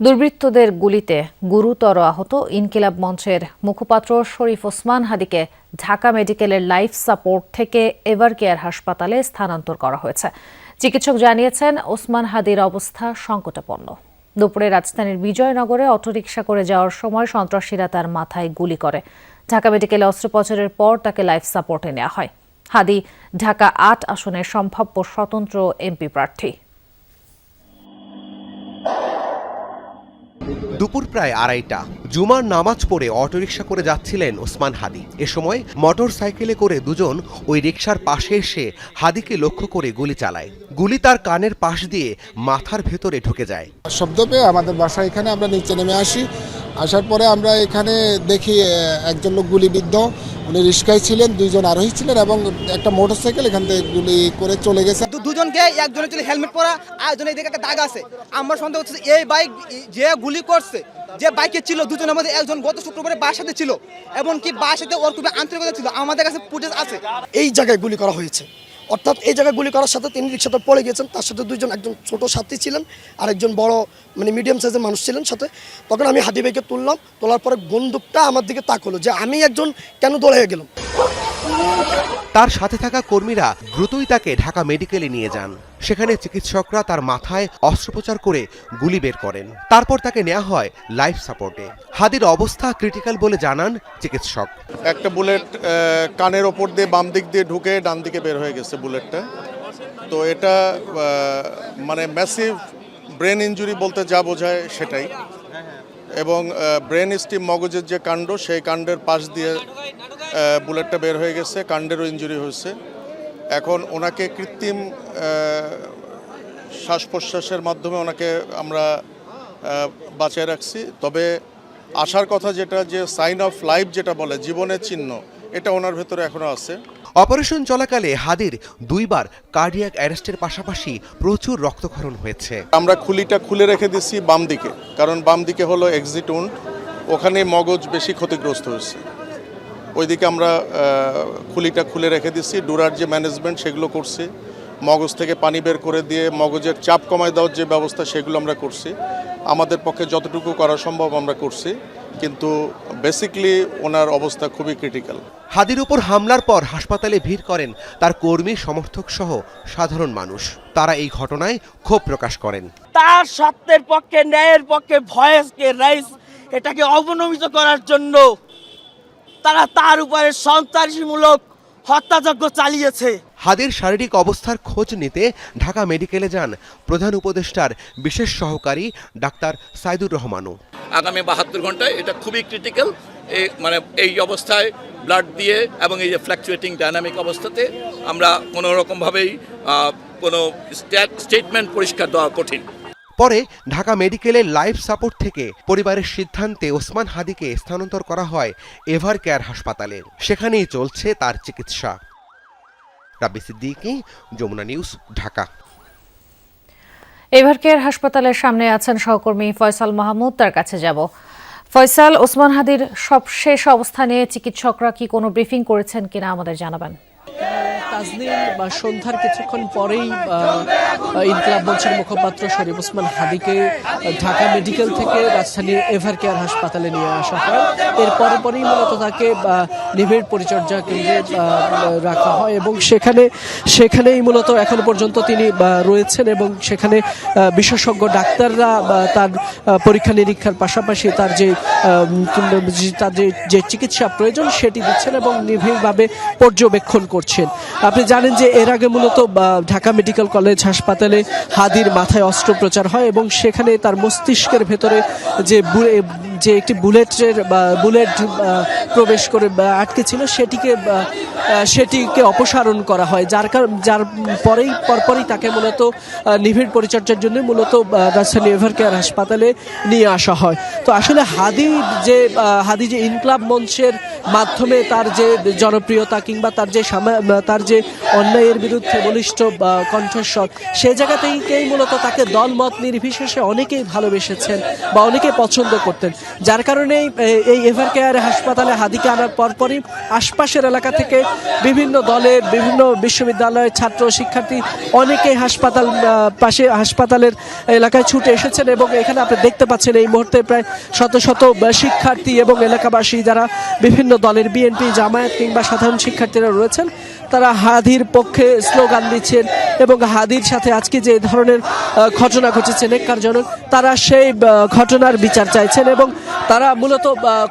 দুর্বৃত্তদের গুলিতে গুরুতর আহত ইনকিলাব মঞ্চের মুখপাত্র শরীফ ওসমান হাদিকে ঢাকা মেডিকেলের লাইফ সাপোর্ট থেকে এভার কেয়ার হাসপাতালে স্থানান্তর করা হয়েছে। চিকিৎসক জানিয়েছেন, ওসমান হাদির অবস্থা সংকটাপন্ন দুপুরে রাজধানীর বিজয়নগরে অটোরিকশা করে যাওয়ার সময় সন্ত্রাসীরা তার মাথায় গুলি করে। ঢাকা মেডিকেলে অস্ত্রোপচারের পর তাকে লাইফ সাপোর্টে নেওয়া হয়। হাদি ঢাকা আট আসনের সম্ভাব্য স্বতন্ত্র এমপি প্রার্থী। দুপুর প্রায় আড়াইটা। জুমার নামাজ পড়ে অটোরিকশা করে যাচ্ছিলেন ওসমান হাদি। এ সময় মোটর সাইকেলে করে দুজন ওই রিকশার পাশে এসে হাদিকে লক্ষ্য করে গুলি চালায়। গুলি তার কানের পাশ দিয়ে মাথার ভেতরে ঢুকে যায়। শব্দ পেয়ে আমাদের বাসা এখানে আমরা নিচে নেমে আসি। আসার পরে আমরা এখানে দেখি একজন লোক গুলিবিদ্ধ। উনি রিস্কায় ছিলেন, দুইজন আরোহী ছিলেন এবং একটা মোটরসাইকেল এখান থেকে গুলি করে চলে গেছে। দুজনকে একজনের ছিল হেলমেট পরা আর একজনের এদিকে একটা দাগ আছে। আমার সন্দেহ হচ্ছে এই বাইক যে গুলি করছে, যে বাইকে ছিল, দুজনের মধ্যে একজন গত শুক্রবারে বাসাতে ছিল এবং কি বাসাতে ওর খুবই আন্তরিকতা ছিল। আমাদের কাছে ফুটেজ আছে। এই জায়গায় গুলি করা হয়েছে। অর্থাৎ এই জায়গায় গুলি করার সাথে তিনি রিক্সাতে পড়ে গেছেন তার সাথে দুজন একজন ছোট সাথী ছিলেন আর একজন বড় মানে মিডিয়াম সাইজের মানুষ ছিলেন সাথে। তখন আমি হাতি ভাইকে তুললাম, তোলার পরে বন্দুকটা আমার দিকে তাক হলো যে আমি একজন কেন দৌড়ে গেলাম? তার সাথে থাকা কর্মীরা দ্রুতই তাকে ঢাকা মেডিকেলে নিয়ে যান। সেখানে চিকিৎসকরা তার মাথায় অস্ত্রোপচার করে গুলি বের করেন। তারপর তাকে নেওয়া হয় লাইফ সাপোর্টে। হাদির অবস্থা ক্রিটিক্যাল বলে জানান চিকিৎসক। একটা বুলেট কানের ওপর দিয়ে বাম দিক দিয়ে ঢুকে ডান দিকে বের হয়ে গেছে বুলেটটা। তো এটা মানে ম্যাসিভ ব্রেন ইনজুরি বলতে যা বোঝায় সেটাই। এবং ব্রেন স্টিম মগজের যে কাণ্ড, সেই কাণ্ডের পাশ দিয়ে বুলেটটা বের হয়ে গেছে কাণ্ডেরও ইঞ্জুরি হয়েছে। এখন ওনাকে কৃত্রিম শ্বাস প্রশ্বাসের মাধ্যমে ওনাকে আমরা বাঁচিয়ে রাখছি। তবে আসার কথা যেটা যে সাইন অফ লাইফ যেটা বলে জীবনের চিহ্ন এটা ওনার ভেতরে এখনও আছে। অপারেশন চলাকালে হাদির দুইবার কার্ডিয়াক অ্যারেস্টের পাশাপাশি প্রচুর রক্তক্ষরণ হয়েছে। আমরা খুলিটা খুলে রেখে দিচ্ছি বাম দিকে কারণ বাম দিকে হলো এক্সিট উন্ড ওখানে মগজ বেশি ক্ষতিগ্রস্ত হয়েছে। ওইদিকে আমরা খুলিটা খুলে রেখে দিচ্ছি। ডুরার যে ম্যানেজমেন্ট সেগুলো করছি। মগজ থেকে পানি বের করে দিয়ে মগজের চাপ কমায় দেওয়ার যে ব্যবস্থা সেগুলো আমরা করছি। আমাদের পক্ষে যতটুকু করা সম্ভব আমরা করছি। কিন্তু বেসিকলি ওনার অবস্থা খুবই ক্রিটিক্যাল হাদির উপর হামলার পর হাসপাতালে ভিড় করেন তার কর্মী সমর্থক সহ সাধারণ মানুষ। তারা এই ঘটনায় ক্ষোভ প্রকাশ করেন। তার সত্যের পক্ষে ন্যায়ের পক্ষে ভয়েসকে রাইস এটাকে অবনমিত করার জন্য তারা তার উপরে সন্ত্রাসীমূলক হত্যাযজ্ঞ চালিয়েছে। হাদির শারীরিক অবস্থার খোঁজ নিতে ঢাকা মেডিকেলে যান প্রধান উপদেষ্টার বিশেষ সহকারী ডাক্তার সাইদুর রহমানও। আগামী বাহাত্তর ঘন্টায় এটা খুবই ক্রিটিক্যাল মানে এই অবস্থায় ব্লাড দিয়ে এবং এই যে ফ্ল্যাকচুয়েটিং ডায়নামিক অবস্থাতে আমরা কোনো রকমভাবেই কোনো স্টেটমেন্ট পরিষ্কার দেওয়া কঠিন। পরে ঢাকা মেডিকেলের লাইফ সাপোর্ট থেকে পরিবারের সিদ্ধান্তে ওসমান হাদিকে স্থানান্তর করা হয় এভার কেয়ার হাসপাতালে। সেখানেই চলছে তার চিকিৎসা। রাব্বি সিদ্দিকী, যমুনা নিউজ, ঢাকা। এভারকেয়ার হাসপাতালের সামনে আছেন সহকর্মী ফয়সাল মাহমুদ, তার কাছে যাব। ফয়সাল, ওসমান হাদির সবশেষ অবস্থা নিয়ে চিকিৎসকরা কি কোনো ব্রিফিং করেছেন কিনা আমাদের জানাবেন। বা সন্ধ্যার কিছুক্ষণ পরেই ইনকলাব মঞ্চের মুখপাত্র শরীফ ওসমান হাদিকে ঢাকা মেডিকেল থেকে রাজধানীর এভার কেয়ার হাসপাতালে নিয়ে আসা হয়। এর পরে পরেই মূলত তাকে নিবিড় পরিচর্যা কেন্দ্রে রাখা হয় এবং সেখানে, সেখানেই মূলত এখন পর্যন্ত তিনি রয়েছেন এবং সেখানে বিশেষজ্ঞ ডাক্তাররা তার পরীক্ষা নিরীক্ষার পাশাপাশি তার যে তার যে চিকিৎসা প্রয়োজন সেটি দিচ্ছেন এবং নিবিড়ভাবে পর্যবেক্ষণ করছেন। আপনি জানেন যে এর আগে মূলত ঢাকা মেডিকেল কলেজ হাসপাতালে হাদির মাথায় অস্ত্রোপচার হয় এবং সেখানে তার মস্তিষ্কের ভেতরে যে যে একটি বুলেটের বুলেট প্রবেশ করে আটকে ছিল, সেটিকে সেটিকে অপসারণ করা হয়। যার যার পরেই, পরপরই তাকে মূলত নিবিড় পরিচর্যার জন্য মূলত রাজধানী এভার কেয়ার হাসপাতালে নিয়ে আসা হয়। তো আসলে হাদি যে হাদি যে ইনকলাব মঞ্চের মাধ্যমে তার যে জনপ্রিয়তা কিংবা তার যে তার যে অন্যায়ের বিরুদ্ধে বলিষ্ঠ কণ্ঠস্বর জায়গা থেকেই মূলত তাকে দলমত নির্বিশেষে অনেকেই ভালোবেসেছেন, বা অনেকেই পছন্দ করতেন। যার কারণেই এই এভার কেয়ার হাসপাতালে হাদিকে আনার পরপরই আশপাশের এলাকা থেকে বিভিন্ন দলের বিভিন্ন বিশ্ববিদ্যালয়ের ছাত্র শিক্ষার্থী অনেকেই হাসপাতাল পাশে হাসপাতালের এলাকায় ছুটে এসেছেন এবং এখানে আপনি দেখতে পাচ্ছেন এই মুহূর্তে প্রায় শত শত শিক্ষার্থী এবং এলাকাবাসী যারা বিভিন্ন দলের বিএনপি জামায়াত কিংবা সাধারণ শিক্ষার্থীরা রয়েছেন, তারা হাদির পক্ষে স্লোগান দিচ্ছেন এবং হাদির সাথে আজকে যে ধরনের ঘটনা ঘটেছে, নেককারজনক, তারা সেই ঘটনার বিচার চাইছেন এবং তারা মূলত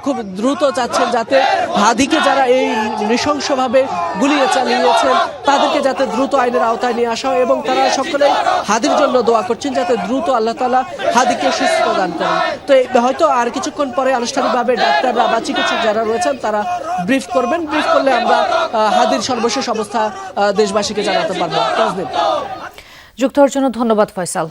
খুব দ্রুত চাচ্ছেন যাতে হাদিকে যারা এই নৃশংসভাবে গুলিয়ে চালিয়েছেন, তাদেরকে যাতে দ্রুত আইনের আওতায় নিয়ে আসা হয় এবং তারা সকলে হাদির জন্য দোয়া করছেন যাতে দ্রুত আল্লাহ তালা হাদিকে সুস্থ দান করেন। তো হয়তো আর কিছুক্ষণ পরে আনুষ্ঠানিকভাবে ডাক্তাররা বা চিকিৎসক যারা রয়েছেন, তারা ব্রিফ করবেন। ব্রিফ করলে আমরা হাদির সর্বশেষ অবস্থা দেশবাসীকে জানাতে পারব। যুক্ত হওয়ার ধন্যবাদ ফয়সাল।